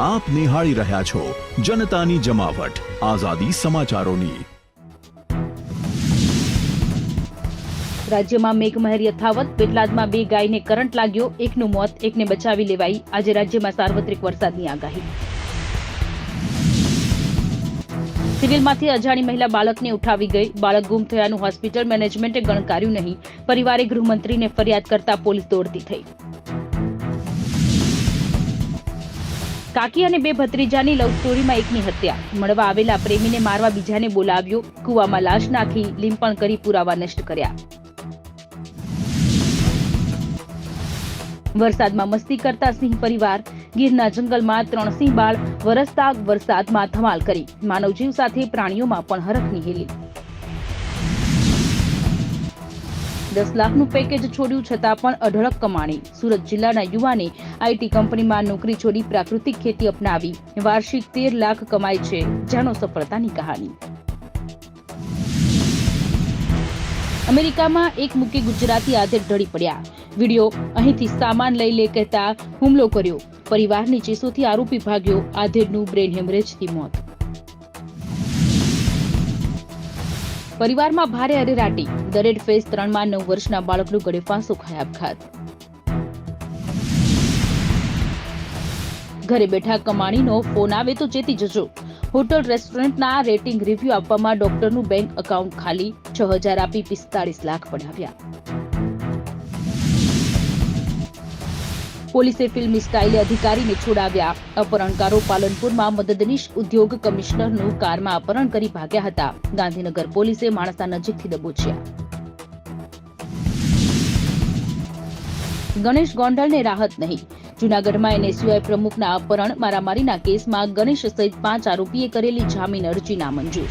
આપ નિહાળી રહ્યા છો જનતાની જમાવટ. આઝાદી સમાચારોની. રાજ્યમાં મેઘમહેર યથાવત, પેટલાદમાં બે ગાયને કરંટ લાગ્યો, એકનું મોત, એકને બચાવી લેવાઈ. આજે રાજ્યમાં સાર્વત્રિક વરસાદની આગાહી. સિવિલમાંથી અજાણી મહિલા બાળકને ઉઠાવી ગઈ. બાળક ગુમ થયાનું હોસ્પિટલ મેનેજમેન્ટે ગણકાર્યું નહીં. પરિવારે ગૃહમંત્રીને ફરિયાદ કરતા પોલીસ દોડતી થઈ. કાકી અને બે ભત્રીજાની લવ સ્ટોરીમાં એકની હત્યા. મળવા આવેલા પ્રેમીને મારવા બીજાને બોલાવ્યો. કુવામાં લાશ નાખી લીંપણ કરી પુરાવા નષ્ટ કર્યા. વરસાદમાં મસ્તી કરતા સિંહ પરિવાર ગીરના જંગલમાં ત્રણ સિંહ બાળ વરસતા વરસાદમાં ધમાલ કરી. માનવજીવ સાથે પ્રાણીઓમાં પણ હરખની હેલી. દસ લાખનું પેકેજ છોડ્યું છતાં પણ અઢળક કમાણી. સુરત જિલ્લાના યુવાને આઈટી કંપનીમાં નોકરી છોડી પ્રાકૃતિક ખેતી અપનાવી. વાર્ષિક તેર લાખ કમાય છે. જાણો સફળતાની કહાની. અમેરિકામાં એક મૂકી ગુજરાતી આધે ઢળી પડ્યા. વીડિયો અહીંથી સામાન લઈ લે કહેતા હુમલો કર્યો. પરિવારની ચીસોથી આરોપી ભાગ્યો. આધેડનું બ્રેન હેમરેજથી મોત. પરિવારમાં ભારે અરેરાટી. દરેડ ફેઝ ત્રણમાં નવ વર્ષના બાળકનું ગળે ફાંસો ખાય આપઘાત. ઘરે બેઠા કમાણીનો ફોન આવે તો ચેતી જજો. હોટલ રેસ્ટોરન્ટના રેટિંગ રિવ્યુ આપવામાં ડોક્ટરનું બેંક એકાઉન્ટ ખાલી. છ હજાર આપી પિસ્તાળીસ લાખ પડાવ્યા. પોલીસે ફિલ્મી સ્ટાઇલે અધિકારીને છોડાવ્યા. અપહરણકારો પાલનપુરમાં મદદનીશ ઉદ્યોગ કમિશનરનું કારમાં અપહરણ કરી ભાગ્યા હતા. ગાંધીનગર પોલીસે માણસા નજીકથી દબોચ્યા. ગણેશ ગોંડલને રાહત નહીં. જૂનાગઢમાં એનએસયુઆઈ પ્રમુખના અપહરણ, મારામારીના કેસમાં ગણેશ સહિત પાંચ આરોપીએ કરેલી જામીન અરજી નામંજૂર